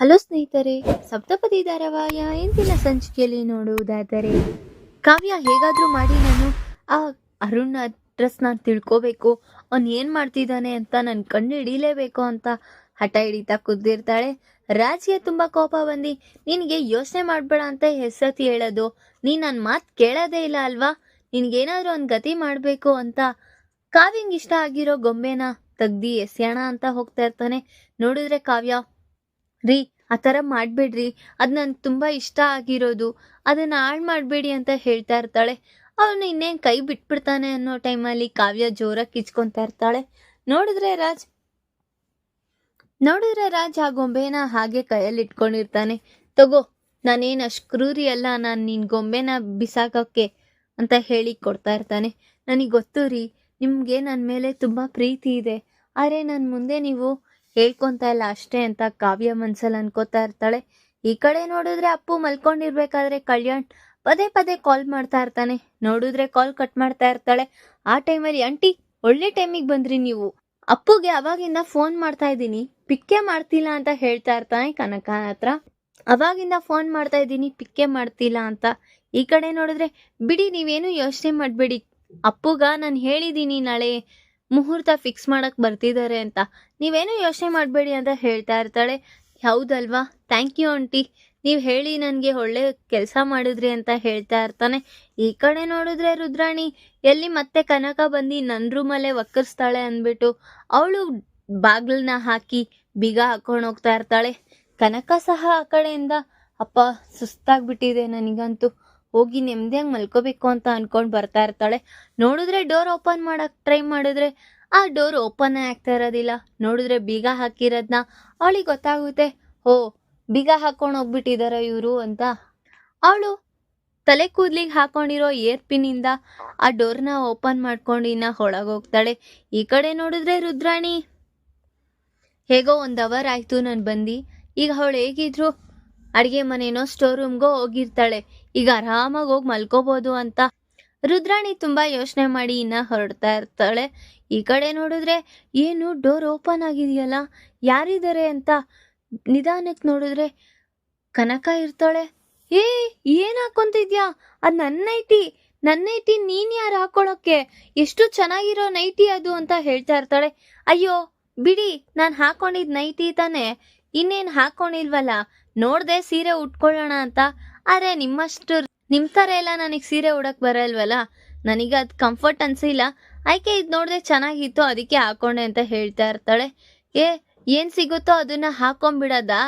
Hello ಸ್ನೇಹಿತರೆ, ಸಪ್ತಪದಿ ಧಾರಾವಾಹಿಯ ಇಂದಿನ ಸಂಚಿಕೆಯಲ್ಲಿ ನೋಡುವುದಾದರೆ, ಕಾವ್ಯ ಹೇಗಾದರೂ ಮಾಡಿ ನಾನು ಆ ಅರುಣ್ ಅಡ್ರೆಸ್ನ ತಿಳ್ಕೋಬೇಕು. ಅವನು ಏನು ಮಾಡ್ತಿದ್ದಾನೆ ಅಂತ ನನ್ನ ಕಣ್ಣು ಹಿಡಿಲೇಬೇಕು ಅಂತ ಹಠ ಹಿಡಿತಾ ಕುದ್ದಿರ್ತಾಳೆ ರಾಜ್ಯ ತುಂಬ ಕೋಪ ಬಂದು, ನಿನಗೆ ಯೋಚನೆ ಮಾಡಬೇಡ ಅಂತ ಹೆಸತಿ ಹೇಳೋದು. ನೀನು ನನ್ನ ಮಾತು ಕೇಳೋದೇ ಇಲ್ಲ ಅಲ್ವಾ? ನಿನಗೇನಾದರೂ ಒಂದು ಗತಿ ಮಾಡಬೇಕು ಅಂತ. ಕಾವ್ಯಂಗೆ ಇಷ್ಟ ಆಗಿರೋ ಗೊಂಬೆನ ತೆಗ್ದು ಎಸೆಯೋಣ ಅಂತ ಹೋಗ್ತಾ ಇರ್ತಾನೆ. ನೋಡಿದ್ರೆ ಕಾವ್ಯ ರೀ, ಆ ಥರ ಮಾಡಬೇಡ್ರಿ. ಅದು ನನಗೆ ತುಂಬ ಇಷ್ಟ ಆಗಿರೋದು. ಅದನ್ನು ಹಾಳು ಮಾಡಬೇಡಿ ಅಂತ ಹೇಳ್ತಾ ಇರ್ತಾಳೆ. ಅವನು ಇನ್ನೇನು ಕೈ ಬಿಟ್ಬಿಡ್ತಾನೆ ಅನ್ನೋ ಟೈಮಲ್ಲಿ ಕಾವ್ಯ ಜೋರಾಗಿ ಕಿಚ್ಕೊತಾ ಇರ್ತಾಳೆ. ನೋಡಿದ್ರೆ ರಾಜ್ ನೋಡಿದ್ರೆ ರಾಜ್ ಆ ಗೊಂಬೆನ ಹಾಗೆ ಕೈಯಲ್ಲಿ ಇಟ್ಕೊಂಡಿರ್ತಾನೆ. ತಗೋ, ನಾನೇನು ಅಷ್ಟು ಕ್ರೂರಿ ಅಲ್ಲ, ನಾನು ನಿನ್ನ ಗೊಂಬೆನ ಬಿಸಾಕೋಕ್ಕೆ ಅಂತ ಹೇಳಿ ಕೊಡ್ತಾ ಇರ್ತಾನೆ. ನನಗೆ ಗೊತ್ತು ರೀ, ನಿಮಗೆ ನನ್ನ ಮೇಲೆ ತುಂಬ ಪ್ರೀತಿ ಇದೆ. ಆದರೆ ನನ್ನ ಮುಂದೆ ನೀವು ಹೇಳ್ಕೊತಾ ಇಲ್ಲ ಅಷ್ಟೇ ಅಂತ ಕಾವ್ಯ ಮನ್ಸಲ್ಲಿ ಅನ್ಕೋತಾ ಇರ್ತಾಳೆ. ಈ ಕಡೆ ನೋಡಿದ್ರೆ ಅಪ್ಪು ಮಲ್ಕೊಂಡಿರ್ಬೇಕಾದ್ರೆ ಕಲ್ಯಾಣ್ ಪದೇ ಪದೇ ಕಾಲ್ ಮಾಡ್ತಾ ಇರ್ತಾನೆ. ನೋಡಿದ್ರೆ ಕಾಲ್ ಕಟ್ ಮಾಡ್ತಾ ಇರ್ತಾಳೆ. ಆ ಟೈಮಲ್ಲಿ, ಆಂಟಿ, ಒಳ್ಳೆ ಟೈಮಿಗೆ ಬಂದ್ರಿ ನೀವು. ಅಪ್ಪುಗೆ ಅವಾಗಿಂದ ಫೋನ್ ಮಾಡ್ತಾ ಇದ್ದೀನಿ. ಪಿಕ್ಕೆ ಮಾಡ್ತಿಲ್ಲ ಅಂತ ಹೇಳ್ತಾ ಇರ್ತಾನೆ ಕನಕ ಹತ್ರ. ಅವಾಗಿಂದ ಫೋನ್ ಮಾಡ್ತಾ ಇದ್ದೀನಿ, ಪಿಕ್ಕೆ ಮಾಡ್ತಿಲ್ಲ ಅಂತ. ಈ ಕಡೆ ನೋಡಿದ್ರೆ, ಬಿಡಿ, ನೀವೇನು ಯೋಚನೆ ಮಾಡಬೇಡಿ. ಅಪ್ಪುಗ ನಾನು ಹೇಳಿದ್ದೀನಿ ನಾಳೆ. ಮುಹೂರ್ತ ಫಿಕ್ಸ್ ಮಾಡಕ್ ಬರ್ತಿದ್ದಾರೆ ಅಂತ. ನೀವೇನು ಯೋಚನೆ ಮಾಡಬೇಡಿ ಅಂತ ಹೇಳ್ತಾ ಇರ್ತಾಳೆ. ಹೌದಲ್ವಾ? ಥ್ಯಾಂಕ್ ಯು ಆಂಟಿ ನೀವು ಹೇಳಿ ನನಗೆ ಒಳ್ಳೆ ಕೆಲಸ ಮಾಡಿದ್ರಿ ಅಂತ ಹೇಳ್ತಾ ಇರ್ತಾನೆ. ಈ ಕಡೆ ನೋಡಿದ್ರೆ ರುದ್ರಾಣಿ, ಎಲ್ಲಿ ಮತ್ತೆ ಕನಕ ಬಂದು ನನ್ನ ರೂಮಲ್ಲೇ ಒಕ್ಕರ್ಸ್ತಾಳೆ ಅಂದ್ಬಿಟ್ಟು ಅವಳು ಬಾಗ್ಲನ್ನ ಹಾಕಿ ಬೀಗ ಹಾಕೊಂಡು ಹೋಗ್ತಾ ಇರ್ತಾಳೆ. ಕನಕ ಸಹ ಆ ಕಡೆಯಿಂದ, ಅಪ್ಪ, ಸುಸ್ತಾಗ್ಬಿಟ್ಟಿದೆ ನನಗಂತೂ. ಹೋಗಿ ನೆಮ್ಮದಿಯಾಗಿ ಮಲ್ಕೋಬೇಕು ಅಂತ ಅನ್ಕೊಂಡು ಬರ್ತಾ ಇರ್ತಾಳೆ. ನೋಡಿದ್ರೆ ಡೋರ್ ಓಪನ್ ಮಾಡಕ್ ಟ್ರೈ ಮಾಡಿದ್ರೆ ಆ ಡೋರ್ ಓಪನ್ ಆಗ್ತಾ ಇರೋದಿಲ್ಲ. ನೋಡಿದ್ರೆ ಬೀಗ ಹಾಕಿರೋದ್ನ ಅವಳಿಗೆ ಗೊತ್ತಾಗುತ್ತೆ, ಓ, ಬೀಗ ಹಾಕೊಂಡು ಹೋಗ್ಬಿಟ್ಟಿದಾರ ಇವರು ಅಂತ. ಅವಳು ತಲೆ ಕೂದ್ಲಿಗೆ ಹಾಕೊಂಡಿರೋ ಏರ್ ಪಿನ್ನಿಂದ ಆ ಡೋರ್ನ ಓಪನ್ ಮಾಡ್ಕೊಂಡು ಇನ್ನ ಒಳಗೆ ಹೋಗ್ತಾಳೆ. ಈ ಕಡೆ ನೋಡಿದ್ರೆ ರುದ್ರಾಣಿ. ಹೇಗೋ ಒಂದು ಅವರ್ ಆಯ್ತು ನಾನು ಬಂದು. ಈಗ ಅವಳು ಹೇಗಿದ್ರು? ಅಡುಗೆ ಮನೆನೋ ಸ್ಟೋರ್ ರೂಮ್ಗೋ ಹೋಗಿರ್ತಾಳೆ. ಈಗ ಆರಾಮಾಗಿ ಹೋಗಿ ಮಲ್ಕೋಬೋದು ಅಂತ ರುದ್ರಾಣಿ ತುಂಬಾ ಯೋಚನೆ ಮಾಡಿ ಇನ್ನ ಹೊರಡ್ತಾ ಇರ್ತಾಳೆ. ಈ ಕಡೆ ನೋಡಿದ್ರೆ, ಏನು ಡೋರ್ ಓಪನ್ ಆಗಿದೆಯಲ್ಲ? ಯಾರಿದ್ದಾರೆ ಅಂತ ನಿಧಾನಕ್ಕೆ ನೋಡಿದ್ರೆ ಕನಕ ಇರ್ತಾಳೆ. ಏ, ಏನು ಹಾಕೊಂತಿದ್ಯಾ? ಅದು ನನ್ನ ನೈಟಿ. ನನ್ನ ನೈಟಿ ನೀನ್ ಯಾರು ಹಾಕೊಳಕ್ಕೆ? ಎಷ್ಟು ಚೆನ್ನಾಗಿರೋ ನೈಟಿ ಅದು ಅಂತ ಹೇಳ್ತಾ ಇರ್ತಾಳೆ. ಅಯ್ಯೋ, ಬಿಡಿ, ನಾನು ಹಾಕೊಂಡಿದ್ ನೈಟಿ ತಾನೆ. ಇನ್ನೇನು ಹಾಕೊಂಡಿಲ್ವಲ್ಲ? ನೋಡ್ದೆ ಸೀರೆ ಉಟ್ಕೊಳ್ಳೋಣ ಅಂತ ಆದ್ರೆ ನಿಮ್ಮಷ್ಟು ನಿಮ್ ತರ ಎಲ್ಲ ನನಗೆ ಸೀರೆ ಉಡಕ್ ಬರಲ್ವಲ್ಲ? ನನಗೆ ಅದು ಕಂಫರ್ಟ್ ಅನ್ಸಿಲ್ಲ. ಆಯ್ಕೆ ಇದು ನೋಡ್ದೆ ಚೆನ್ನಾಗಿತ್ತು, ಅದಕ್ಕೆ ಹಾಕೊಂಡೆ ಅಂತ ಹೇಳ್ತಾ ಇರ್ತಾಳೆ. ಏ, ಏನ್ ಸಿಗುತ್ತೋ ಅದನ್ನ ಹಾಕೊಂಡ್ಬಿಡೋದಾ?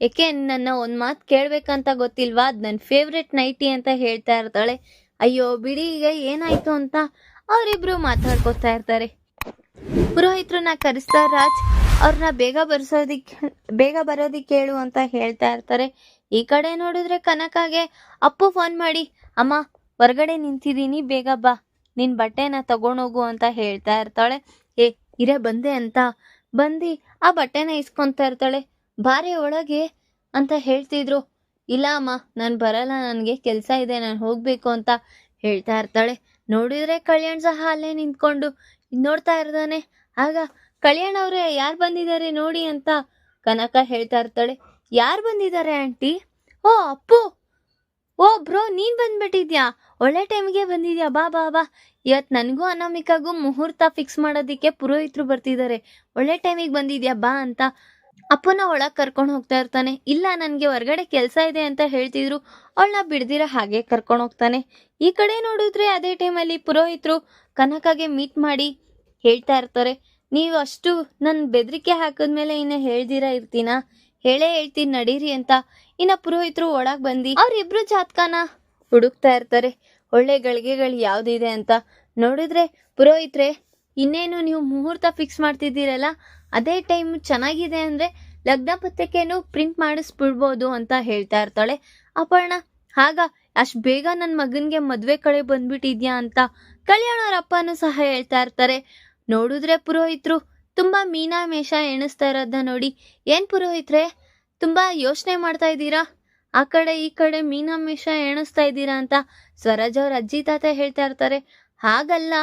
ಏಕೆ ನನ್ನ ಒಂದು ಮಾತು ಕೇಳ್ಬೇಕಂತ ಗೊತ್ತಿಲ್ವಾ? ಅದು ನನ್ನ ಫೇವ್ರೆಟ್ ನೈಟಿ ಅಂತ ಹೇಳ್ತಾ ಇರ್ತಾಳೆ. ಅಯ್ಯೋ, ಬಿಡಿ ಈಗ ಏನಾಯ್ತು ಅಂತ ಅವರಿಬ್ರು ಮಾತಾಡ್ಕೊತಾ ಇರ್ತಾರೆ. ಪುರೋಹಿತ್ರನ್ನ ಕರೆಸ್ತಾ ರಾಜ್ ಅವ್ರನ್ನ ಬೇಗ ಬರ್ಸೋದಿಕ್, ಬೇಗ ಬರೋದಿಕ್ಕೆ ಹೇಳು ಅಂತ ಹೇಳ್ತಾ ಇರ್ತಾರೆ. ಈ ಕಡೆ ನೋಡಿದ್ರೆ ಕನಕಾಗೆ ಅಪ್ಪು ಫೋನ್ ಮಾಡಿ. ಅಮ್ಮ, ಹೊರಗಡೆ ನಿಂತಿದ್ದೀನಿ, ಬೇಗ ಬಾ. ನಿನ್ ಬಟ್ಟೆನ ತಗೊಂಡೋಗು ಅಂತ ಹೇಳ್ತಾ ಇರ್ತಾಳೆ. ಏ, ಇರೇ ಬಂದೆ ಅಂತ. ಬಂದು, ಆ ಬಟ್ಟೆನ ಇಸ್ಕೊಂತಾ ಇರ್ತಾಳೆ. ಬಾರೆ ಒಳಗೆ ಅಂತ ಹೇಳ್ತಿದ್ರು. ಇಲ್ಲ ಅಮ್ಮ, ನಾನು ಬರಲ್ಲ, ನನಗೆ ಕೆಲಸ ಇದೆ, ನಾನು ಹೋಗ್ಬೇಕು ಅಂತ ಹೇಳ್ತಾ ಇರ್ತಾಳೆ. ನೋಡಿದ್ರೆ ಕಲ್ಯಾಣ್ ಸಹ ಅಲ್ಲೇ ನಿಂತ್ಕೊಂಡು ನೋಡ್ತಾ ಇರ್ತಾನೆ ಆಗ ಕಲ್ಯಾಣ್ ಅವರೇ, ಯಾರು ಬಂದಿದ್ದಾರೆ ನೋಡಿ ಅಂತ ಕನಕ ಹೇಳ್ತಾ ಇರ್ತಾಳೆ. ಯಾರು ಬಂದಿದ್ದಾರೆ, ಆಂಟಿ? ಓ, ಅಪ್ಪು! ಓ, ಬ್ರೋ, ನೀನ್ ಬಂದ್ಬಿಟ್ಟಿದ್ಯಾ? ಒಳ್ಳೆ ಟೈಮ್ಗೆ ಬಂದಿದ್ಯಾ? ಬಾ ಬಾ ಬಾ. ಇವತ್ತು ನನಗೂ ಅನಾಮಿಕಾಗೂ ಮುಹೂರ್ತ ಫಿಕ್ಸ್ ಮಾಡೋದಕ್ಕೆ ಪುರೋಹಿತರು ಬರ್ತಿದ್ದಾರೆ. ಒಳ್ಳೆ ಟೈಮಿಗೆ ಬಂದಿದ್ಯಾ? ಬಾ ಅಂತ. ಅಪ್ಪನ ಒಳಗೆ ಕರ್ಕೊಂಡು ಹೋಗ್ತಾ ಇರ್ತಾನೆ. ಇಲ್ಲ, ನನಗೆ ಹೊರಗಡೆ ಕೆಲಸ ಇದೆ ಅಂತ ಹೇಳ್ತಿದ್ರು. ಅವಳನ್ನ ಬಿಡ್ದಿರ ಹಾಗೆ ಕರ್ಕೊಂಡು ಹೋಗ್ತಾನೆ. ಈ ಕಡೆ ನೋಡಿದ್ರೆ ಅದೇ ಟೈಮಲ್ಲಿ ಪುರೋಹಿತರು ಕನಕಾಗೆ ಮೀಟ್ ಮಾಡಿ ಹೇಳ್ತಾ ಇರ್ತಾರೆ. ನೀವು ಅಷ್ಟು ನನ್ನ ಬೆದರಿಕೆ ಹಾಕಿದ್ಮೇಲೆ ಇನ್ನು ಹೇಳ್ದಿರ ಇರ್ತೀನಾ? ಹೇಳೇ ಹೇಳ್ತೀನಿ, ನಡೀರಿ ಅಂತ. ಇನ್ನ ಪುರೋಹಿತರು ಒಳಗ್ ಬಂದಿ, ಅವ್ರಿಬ್ರು ಜಾತಕನ ಹುಡುಕ್ತಾ ಇರ್ತಾರೆ. ಒಳ್ಳೆ ಗಳಿಗೆಗಳು ಯಾವ್ದಿದೆ ಅಂತ. ನೋಡಿದ್ರೆ ಪುರೋಹಿತ್ರೆ, ಇನ್ನೇನು ನೀವು ಮುಹೂರ್ತ ಫಿಕ್ಸ್ ಮಾಡ್ತಿದ್ದೀರಲ್ಲ? ಅದೇ ಟೈಮ್ ಚೆನ್ನಾಗಿದೆ ಅಂದ್ರೆ ಲಗ್ನ ಪತ್ರಿಕೆನು ಪ್ರಿಂಟ್ ಮಾಡಿಸ್ಬಿಡ್ಬೋದು ಅಂತ ಹೇಳ್ತಾ ಇರ್ತಾಳೆ ಅಪರ್ಣ. ಆಗ, ಅಷ್ಟು ಬೇಗ ನನ್ನ ಮಗನಿಗೆ ಮದುವೆ ಕಳೆ ಬಂದ್ಬಿಟ್ಟಿದ್ಯಾ ಅಂತ ಕಲ್ಯಾಣವ್ರ ಅಪ್ಪನೂ ಸಹ ಹೇಳ್ತಾ ಇರ್ತಾರೆ. ನೋಡಿದ್ರೆ ಪುರೋಹಿತರು ತುಂಬಾ ಮೀನಾಮೇಷ ಎಣಿಸ್ತಾ ಇರೋದನ್ನ ನೋಡಿ. ಏನ್ ಪುರೋಹಿತ್ರೆ, ತುಂಬಾ ಯೋಚನೆ ಮಾಡ್ತಾ ಇದ್ದೀರಾ? ಆ ಕಡೆ ಈ ಕಡೆ ಮೀನಾಮೇಷ ಎಣಿಸ್ತಾ ಇದ್ದೀರಾ ಅಂತ ಸ್ವರಾಜ್ ಅವ್ರ ಅಜ್ಜಿ ತಾತ ಹೇಳ್ತಾ ಇರ್ತಾರೆ. ಹಾಗಲ್ಲ,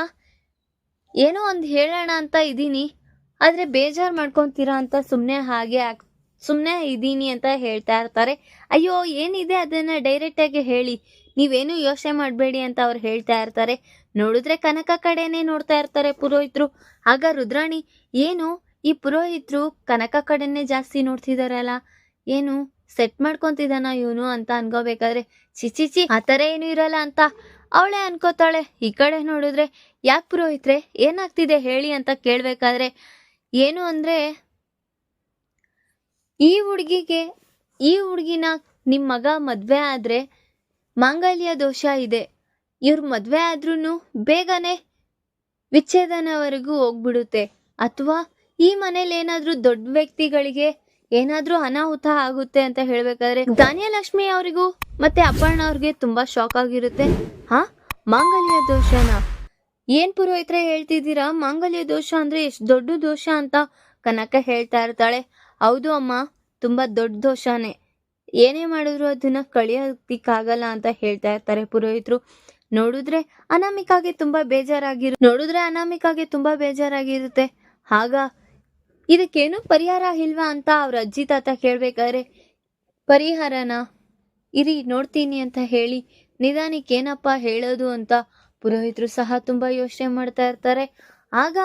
ಏನೋ ಒಂದು ಹೇಳೋಣ ಅಂತ ಇದ್ದೀನಿ. ಆದರೆ ಬೇಜಾರು ಮಾಡ್ಕೊತೀರಾ ಅಂತ ಸುಮ್ಮನೆ ಹಾಗೆ ಆಕ್ ಸುಮ್ಮನೆ ಇದ್ದೀನಿ ಅಂತ ಹೇಳ್ತಾ ಇರ್ತಾರೆ. ಅಯ್ಯೋ, ಏನಿದೆ ಅದನ್ನ ಡೈರೆಕ್ಟ್ ಆಗಿ ಹೇಳಿ. ನೀವೇನು ಯೋಚನೆ ಮಾಡಬೇಡಿ ಅಂತ ಅವ್ರು ಹೇಳ್ತಾ ಇರ್ತಾರೆ. ನೋಡಿದ್ರೆ ಕನಕ ಕಡೆನೇ ನೋಡ್ತಾ ಇರ್ತಾರೆ ಪುರೋಹಿತರು. ಆಗ ರುದ್ರಾಣಿ, ಏನು ಈ ಪುರೋಹಿತರು ಕನಕ ಕಡೆನೇ ಜಾಸ್ತಿ ನೋಡ್ತಿದಾರಲ್ಲ? ಏನು ಸೆಟ್ ಮಾಡ್ಕೊಂತಿದ್ದಾನ ಇವನು ಅಂತ ಅನ್ಕೋಬೇಕಾದ್ರೆ ಚಿಚಿಚಿ ಆ ಥರ ಏನು ಇರಲ್ಲ ಅಂತ ಅವಳೇ ಅನ್ಕೋತಾಳೆ. ಈ ಕಡೆ ನೋಡಿದ್ರೆ, ಯಾಕೆ ಪುರೋಹಿತ್ರೆ, ಏನಾಗ್ತಿದೆ ಹೇಳಿ ಅಂತ ಕೇಳಬೇಕಾದ್ರೆ, ಏನು ಅಂದರೆ ಈ ಹುಡುಗಿಗೆ, ಈ ಹುಡುಗಿನ ನಿಮ್ಮ ಮಗ ಮದುವೆ ಆದರೆ ಮಾಂಗಲ್ಯ ದೋಷ ಇದೆ. ಇವ್ರ ಮದುವೆ ಆದ್ರೂ ಬೇಗನೆ ವಿಚ್ಛೇದನವರೆಗೂ ಹೋಗ್ಬಿಡುತ್ತೆ. ಅಥವಾ ಈ ಮನೇಲಿ ಏನಾದರೂ ದೊಡ್ಡ ವ್ಯಕ್ತಿಗಳಿಗೆ ಏನಾದರೂ ಅನಾಹುತ ಆಗುತ್ತೆ ಅಂತ ಹೇಳಬೇಕಾದ್ರೆ ಧಾನ್ಯಲಕ್ಷ್ಮಿ ಅವರಿಗೂ ಮತ್ತೆ ಅಪ್ಪಣ್ಣ ಅವ್ರಿಗೆ ತುಂಬಾ ಶಾಕ್ ಆಗಿರುತ್ತೆ. ಹಾ? ಮಾಂಗಲ್ಯ ದೋಷನ? ಏನ್ ಪುರೋಹಿತ್ರೆ ಹೇಳ್ತಿದ್ದೀರಾ? ಮಾಂಗಲ್ಯ ದೋಷ ಅಂದ್ರೆ ಎಷ್ಟು ದೊಡ್ಡ ದೋಷ ಅಂತ ಕನಕ ಹೇಳ್ತಾ ಇರ್ತಾಳೆ. ಹೌದು ಅಮ್ಮ, ತುಂಬಾ ದೊಡ್ಡ ದೋಷನೇ. ಏನೇ ಮಾಡಿದ್ರು ಅದನ್ನ ಕಳಿಯೋದಿಕ್ಕಾಗಲ್ಲ ಅಂತ ಹೇಳ್ತಾ ಇರ್ತಾರೆ ಪುರೋಹಿತರು. ನೋಡಿದ್ರೆ ಅನಾಮಿಕಾಗೆ ತುಂಬಾ ಬೇಜಾರಾಗಿರು ನೋಡಿದ್ರೆ ಅನಾಮಿಕಾಗೆ ತುಂಬಾ ಬೇಜಾರಾಗಿರುತ್ತೆ. ಆಗ ಇದಕ್ಕೇನು ಪರಿಹಾರ ಇಲ್ವಾ ಅಂತ ಅವ್ರ ಅಜ್ಜಿ ತಾತ ಕೇಳ್ಬೇಕಾದ್ರೆ ಪರಿಹಾರನ ಇರಿ ನೋಡ್ತೀನಿ ಅಂತ ಹೇಳಿ ನಿಧಾನಕ್ಕೆ ಏನಪ್ಪ ಹೇಳೋದು ಅಂತ ಪುರೋಹಿತರು ಸಹ ತುಂಬಾ ಯೋಚನೆ ಮಾಡ್ತಾ ಇರ್ತಾರೆ. ಆಗ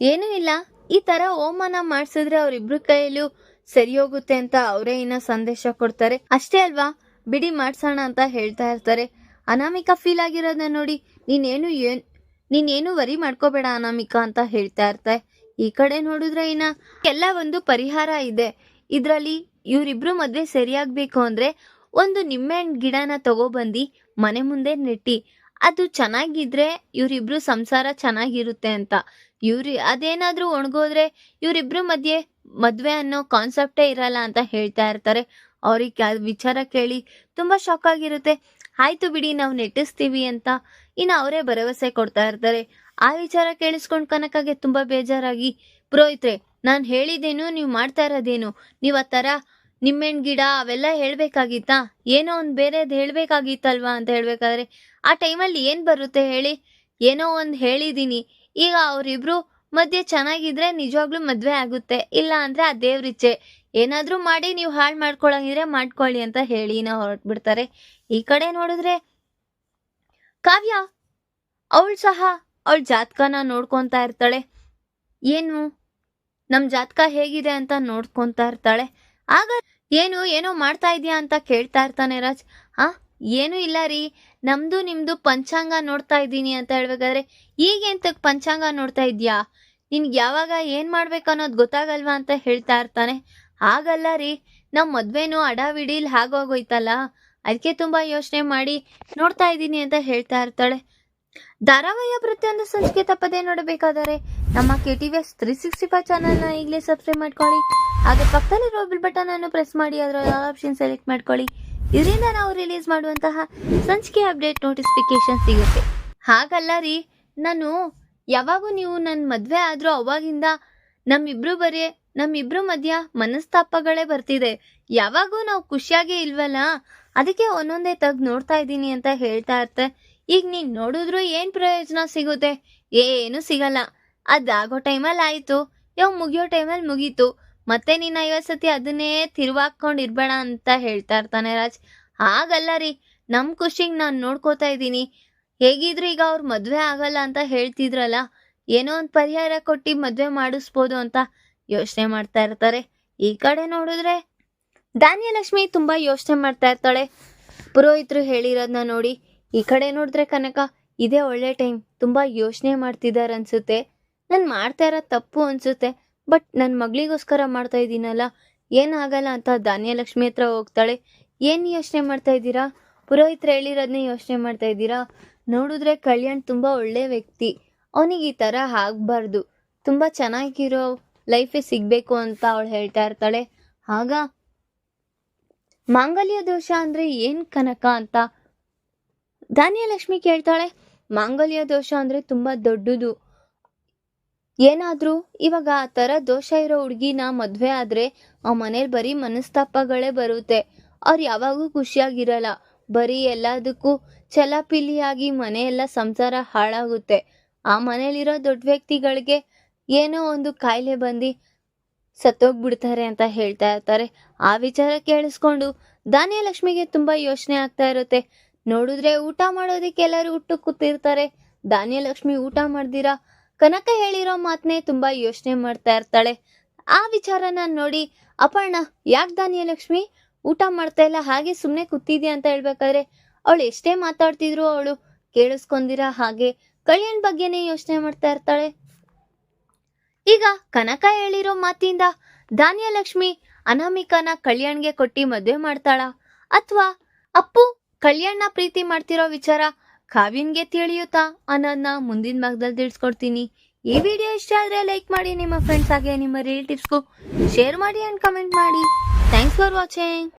ಏನೂ ಇಲ್ಲ. ಈ ತರ ಓಮನ ಮಾಡಿಸಿದ್ರೆ ಅವರಿಬ್ರು ಕೈಯಲ್ಲೂ ಸರಿ ಹೋಗುತ್ತೆ ಅಂತ ಅವರೇ ಇನ್ನ ಸಂದೇಶ ಕೊಡ್ತಾರೆ. ಅಷ್ಟೇ ಅಲ್ವಾ? ಬಿಡಿ ಮಾಡ್ಸೋಣ ಅಂತ ಹೇಳ್ತಾ ಇರ್ತಾರೆ. ಅನಾಮಿಕಾ ಫೀಲ್ ಆಗಿರೋದನ್ನ ನೋಡಿ ನೀನೇನು ಏನ್ ನೀನೇನು ವರಿ ಮಾಡ್ಕೋಬೇಡ ಅನಾಮಿಕಾ ಅಂತ ಹೇಳ್ತಾ ಇರ್ತಾರೆ. ಈ ಕಡೆ ನೋಡಿದ್ರೆ ಇನ್ನ ಎಲ್ಲ ಒಂದು ಪರಿಹಾರ ಇದೆ. ಇದ್ರಲ್ಲಿ ಇವರಿಬ್ರು ಮದ್ವೆ ಸರಿಯಾಗ್ಬೇಕು ಅಂದ್ರೆ ಒಂದು ನಿಮ್ಮೆ ಗಿಡನ ತಗೊಬಂದು ಮನೆ ಮುಂದೆ ನೆಟ್ಟಿ. ಅದು ಚೆನ್ನಾಗಿದ್ರೆ ಇವರಿಬ್ರು ಸಂಸಾರ ಚೆನ್ನಾಗಿರುತ್ತೆ ಅಂತ. ಇವ್ರಿ ಅದೇನಾದ್ರೂ ಒಣಗೋದ್ರೆ ಇವರಿಬ್ರು ಮಧ್ಯೆ ಮದ್ವೆ ಅನ್ನೋ ಕಾನ್ಸೆಪ್ಟೇ ಇರಲ್ಲ ಅಂತ ಹೇಳ್ತಾ ಇರ್ತಾರೆ. ಅವ್ರಿಗೆ ವಿಚಾರ ಕೇಳಿ ತುಂಬಾ ಶಾಕ್ ಆಗಿರುತ್ತೆ. ಆಯ್ತು ಬಿಡಿ, ನಾವು ನೆಟ್ಟಿಸ್ತೀವಿ ಅಂತ ಇನ್ನು ಅವರೇ ಭರವಸೆ ಕೊಡ್ತಾ ಇರ್ತಾರೆ. ಆ ವಿಚಾರ ಕೇಳಿಸ್ಕೊಂಡು ಕನಕಗೆ ತುಂಬಾ ಬೇಜಾರಾಗಿ, ಪುರೋಹಿತ್ರೆ, ನಾನು ಹೇಳಿದ್ದೇನು, ನೀವು ಮಾಡ್ತಾ ಇರೋದೇನು? ನೀವು ಆ ಥರ ನಿಮ್ಮೆಣ್ ಗಿಡ ಅವೆಲ್ಲ ಹೇಳಬೇಕಾಗಿತ್ತಾ? ಏನೋ ಒಂದು ಬೇರೆದು ಹೇಳ್ಬೇಕಾಗಿತ್ತಲ್ವಾ? ಅಂತ ಹೇಳ್ಬೇಕಾದ್ರೆ, ಆ ಟೈಮಲ್ಲಿ ಏನು ಬರುತ್ತೆ ಹೇಳಿ? ಏನೋ ಒಂದು ಹೇಳಿದ್ದೀನಿ ಈಗ ಅವರಿಬ್ರು ಮಧ್ಯೆ ಚೆನ್ನಾಗಿದ್ರೆ ನಿಜವಾಗ್ಲೂ ಮದ್ವೆ ಆಗುತ್ತೆ. ಇಲ್ಲ ಅಂದ್ರೆ ಆ ದೇವ್ರಿಚ್ಛೆ ಏನಾದ್ರೂ ಮಾಡಿ ನೀವು ಹಾಳು ಮಾಡ್ಕೊಳಂಗಿದ್ರೆ ಮಾಡ್ಕೊಳ್ಳಿ ಅಂತ ಹೇಳಿ ನಾವು ಹೊರಟ್ಬಿಡ್ತಾರೆ. ಈ ಕಡೆ ನೋಡಿದ್ರೆ ಕಾವ್ಯ, ಅವಳು ಸಹ ಅವಳ ಜಾತಕನ ನೋಡ್ಕೊತಾ ಇರ್ತಾಳೆ. ಏನು ನಮ್ಮ ಜಾತಕ ಹೇಗಿದೆ ಅಂತ ನೋಡ್ಕೊತಾ ಇರ್ತಾಳೆ. ಆಗ, ಏನು, ಏನೋ ಮಾಡ್ತಾ ಇದೀಯಾ ಅಂತ ಕೇಳ್ತಾ ಇರ್ತಾನೆ ರಾಜ್. ಆ? ಏನು ಇಲ್ಲ ರೀ. ನಮ್ದು ನಿಮ್ಮದು ಪಂಚಾಂಗ ನೋಡ್ತಾ ಇದ್ದೀನಿ ಅಂತ ಹೇಳ್ಬೇಕಾದ್ರೆ ಈಗ ಎಂತಕ್ ಪಂಚಾಂಗ ನೋಡ್ತಾ ಇದ್ಯಾ? ನಿನ್ಗೆ ಯಾವಾಗ ಏನ್ ಮಾಡ್ಬೇಕು ಅನ್ನೋದು ಗೊತ್ತಾಗಲ್ವಾ ಅಂತ ಹೇಳ್ತಾ ಇರ್ತಾನೆ. ಆಗಲ್ಲ ರೀ. ನಮ್ಮ ಮದುವೆನೂ ಅಡಾವಿಡಿಲ್ ಹಾಗೋಗೋಯ್ತಲ್ಲ ಅದಕ್ಕೆ ತುಂಬಾ ಯೋಚನೆ ಮಾಡಿ ನೋಡ್ತಾ ಇದ್ದೀನಿ ಅಂತ ಹೇಳ್ತಾ ಇರ್ತಾಳೆ. ಧಾರಾವಾಹಿಯ ಪ್ರತಿಯೊಂದು ಸಂಚಿಕೆ ತಪ್ಪದೇ ನೋಡಬೇಕಾದರೆ, ನಮ್ಮ K T V S three sixty five ಚಾನಲ್ನ ಈಗಲೇ ಸಬ್ಸ್ಕ್ರೈಬ್ ಮಾಡ್ಕೊಳ್ಳಿ. ಹಾಗೆ ಪಕ್ಕದಲ್ಲಿರೋ ಬಿಲ್ ಬಟನ್ ಅನ್ನು ಪ್ರೆಸ್ ಮಾಡಿ ಅದರ ಆಪ್ಷನ್ ಸೆಲೆಕ್ಟ್ ಮಾಡ್ಕೊಳ್ಳಿ. ಇದರಿಂದ ನಾವು ರಿಲೀಸ್ ಮಾಡುವಂತಹ ಸಂಚಿಕೆ ಅಪ್ಡೇಟ್ ನೋಟಿಫಿಕೇಶನ್ ಸಿಗುತ್ತೆ. ಹಾಗಲ್ಲ ರೀ, ನಾನು ಯಾವಾಗೂ ನೀವು ನನ್ನ ಮದುವೆ ಆದರೂ ಅವಾಗಿಂದ ನಮ್ಮಿಬ್ರು ಬರೀ, ನಮ್ಮಿಬ್ರು ಮಧ್ಯ ಮನಸ್ತಾಪಗಳೇ ಬರ್ತಿದೆ. ಯಾವಾಗೂ ನಾವು ಖುಷಿಯಾಗೇ ಇಲ್ವಲ್ಲ? ಅದಕ್ಕೆ ಒಂದೊಂದೇ ತಗ್ ನೋಡ್ತಾ ಇದ್ದೀನಿ ಅಂತ ಹೇಳ್ತಾ ಇರ್ತೆ. ಈಗ ನೀನು ನೋಡಿದ್ರು ಏನು ಪ್ರಯೋಜನ ಸಿಗುತ್ತೆ? ಏನು ಸಿಗಲ್ಲ. ಅದಾಗೋ ಟೈಮಲ್ಲಿ ಆಯಿತು. ಯಾವ ಮುಗಿಯೋ ಟೈಮಲ್ಲಿ ಮುಗೀತು. ಮತ್ತೆ ನೀನು ಐವತ್ತು ಸತಿ ಅದನ್ನೇ ತಿರುವಾಕೊಂಡು ಇರ್ಬೇಡ ಅಂತ ಹೇಳ್ತಾ ಇರ್ತಾನೆ ರಾಜ್. ಆಗಲ್ಲ ರೀ ನಮ್ಮ ಖುಷಿಗೆ ನಾನು ನೋಡ್ಕೋತಾ ಇದ್ದೀನಿ. ಹೇಗಿದ್ರು ಈಗ ಅವ್ರು ಮದುವೆ ಆಗಲ್ಲ ಅಂತ ಹೇಳ್ತಿದ್ರಲ್ಲ, ಏನೋ ಒಂದು ಪರಿಹಾರ ಕೊಟ್ಟು ಮದುವೆ ಮಾಡಿಸ್ಬೋದು ಅಂತ ಯೋಚನೆ ಮಾಡ್ತಾ ಇರ್ತಾರೆ. ಈ ಕಡೆ ನೋಡಿದ್ರೆ ಧಾನ್ಯಲಕ್ಷ್ಮಿ ತುಂಬಾ ಯೋಚನೆ ಮಾಡ್ತಾ ಇರ್ತಾಳೆ. ಪುರೋಹಿತರು ಹೇಳಿರೋದನ್ನ ನೋಡಿ. ಈ ಕಡೆ ನೋಡಿದ್ರೆ ಕನಕ, ಇದೇ ಒಳ್ಳೆ ಟೈಮ್, ತುಂಬಾ ಯೋಚನೆ ಮಾಡ್ತಿದ್ದಾರೆ ಅನ್ಸುತ್ತೆ. ನಾನು ಮಾಡ್ತಾ ಇರೋ ತಪ್ಪು ಅನ್ಸುತ್ತೆ. ಬಟ್ ನನ್ನ ಮಗಳಿಗೋಸ್ಕರ ಮಾಡ್ತಾ ಇದ್ದೀನಲ್ಲ ಏನಾಗಲ್ಲ ಅಂತ ಧಾನ್ಯಲಕ್ಷ್ಮಿ ಹತ್ರ ಹೋಗ್ತಾಳೆ. ಏನು ಯೋಚನೆ ಮಾಡ್ತಾ ಇದ್ದೀರಾ? ಪುರೋಹಿತ್ರ ಹೇಳಿರೋದನ್ನೇ ಯೋಚನೆ ಮಾಡ್ತಾ ಇದ್ದೀರಾ? ನೋಡಿದ್ರೆ ಕಲ್ಯಾಣ್ ತುಂಬ ಒಳ್ಳೆ ವ್ಯಕ್ತಿ. ಅವನಿಗೆ ಈ ಥರ ಆಗಬಾರ್ದು. ತುಂಬ ಚೆನ್ನಾಗಿರೋ ಲೈಫೇ ಸಿಗಬೇಕು ಅಂತ ಅವಳು ಹೇಳ್ತಾ ಇರ್ತಾಳೆ. ಆಗ, ಮಾಂಗಲ್ಯ ದೋಷ ಅಂದರೆ ಏನು ಕನಕ ಅಂತ ಧಾನ್ಯಲಕ್ಷ್ಮಿ ಕೇಳ್ತಾಳೆ. ಮಾಂಗಲ್ಯ ದೋಷ ಅಂದರೆ ತುಂಬ ದೊಡ್ಡದು. ಏನಾದರೂ? ಇವಾಗ ಆ ಥರ ದೋಷ ಇರೋ ಹುಡುಗಿನ ಮದುವೆ ಆದರೆ ಆ ಮನೇಲಿ ಬರೀ ಮನಸ್ತಾಪಗಳೇ ಬರುತ್ತೆ. ಅವ್ರು ಯಾವಾಗೂ ಖುಷಿಯಾಗಿರಲ್ಲ. ಬರೀ ಎಲ್ಲದಕ್ಕೂ ಚಲಪಿಲಿಯಾಗಿ ಮನೆಯೆಲ್ಲ ಸಂಸಾರ ಹಾಳಾಗುತ್ತೆ. ಆ ಮನೇಲಿರೋ ದೊಡ್ಡ ವ್ಯಕ್ತಿಗಳಿಗೆ ಏನೋ ಒಂದು ಕಾಯಿಲೆ ಬಂದು ಸತ್ತೋಗ್ಬಿಡ್ತಾರೆ ಅಂತ ಹೇಳ್ತಾ ಇರ್ತಾರೆ. ಆ ವಿಚಾರ ಕೇಳಿಸ್ಕೊಂಡು ಧಾನ್ಯಲಕ್ಷ್ಮಿಗೆ ತುಂಬಾ ಯೋಚನೆ ಆಗ್ತಾ ಇರುತ್ತೆ. ನೋಡಿದ್ರೆ ಊಟ ಮಾಡೋದಕ್ಕೆ ಎಲ್ಲರೂ ಹುಟ್ಟು ಕೂತಿರ್ತಾರೆ. ಧಾನ್ಯಲಕ್ಷ್ಮಿ ಊಟ ಮಾಡ್ದಿರಾ? ಕನಕ ಹೇಳಿರೋ ಮಾತನ್ನೇ ತುಂಬಾ ಯೋಚನೆ ಮಾಡ್ತಾ ಇರ್ತಾಳೆ. ಆ ವಿಚಾರನ ನೋಡಿ ಅಪರ್ಣ, ಯಾಕೆ ಧಾನ್ಯಲಕ್ಷ್ಮಿ ಊಟ ಮಾಡ್ತಾ ಇಲ್ಲ, ಹಾಗೆ ಸುಮ್ಮನೆ ಕೂತಿದ್ಯಾ ಅಂತ ಹೇಳ್ಬೇಕಾದ್ರೆ, ಅವಳು ಎಷ್ಟೇ ಮಾತಾಡ್ತಿದ್ರು ಅವಳು ಕೇಳಿಸ್ಕೊಂಡಿರ ಹಾಗೆ ಕಲ್ಯಾಣ್ ಬಗ್ಗೆನೇ ಯೋಚನೆ ಮಾಡ್ತಾ ಇರ್ತಾಳೆ. ಈಗ ಕನಕ ಹೇಳಿರೋ ಮಾತಿಂದ ಧಾನ್ಯಲಕ್ಷ್ಮಿ ಅನಾಮಿಕಾನ ಕಲ್ಯಾಣ್ಗೆ ಕೊಟ್ಟಿ ಮದುವೆ ಮಾಡ್ತಾಳ? ಅಥವಾ ಅಪ್ಪು ಕಲ್ಯಾಣ್ನ ಪ್ರೀತಿ ಮಾಡ್ತಿರೋ ವಿಚಾರ ಕಾವ್ಯನ್ಗೆ ತಿಳಿಯುತ್ತಾ ಅನ್ನೋದನ್ನ ಮುಂದಿನ ಭಾಗದಲ್ಲಿ ತಿಳಿಸ್ಕೊಡ್ತೀನಿ. ಈ ವಿಡಿಯೋ ಇಷ್ಟ ಆದರೆ ಲೈಕ್ ಮಾಡಿ, ನಿಮ್ಮ ಫ್ರೆಂಡ್ಸ್ ಹಾಗೆ ನಿಮ್ಮ ರಿಲೇಟಿವ್ಸ್ಗೂ ಶೇರ್ ಮಾಡಿ ಆ್ಯಂಡ್ ಕಮೆಂಟ್ ಮಾಡಿ. Thanks for watching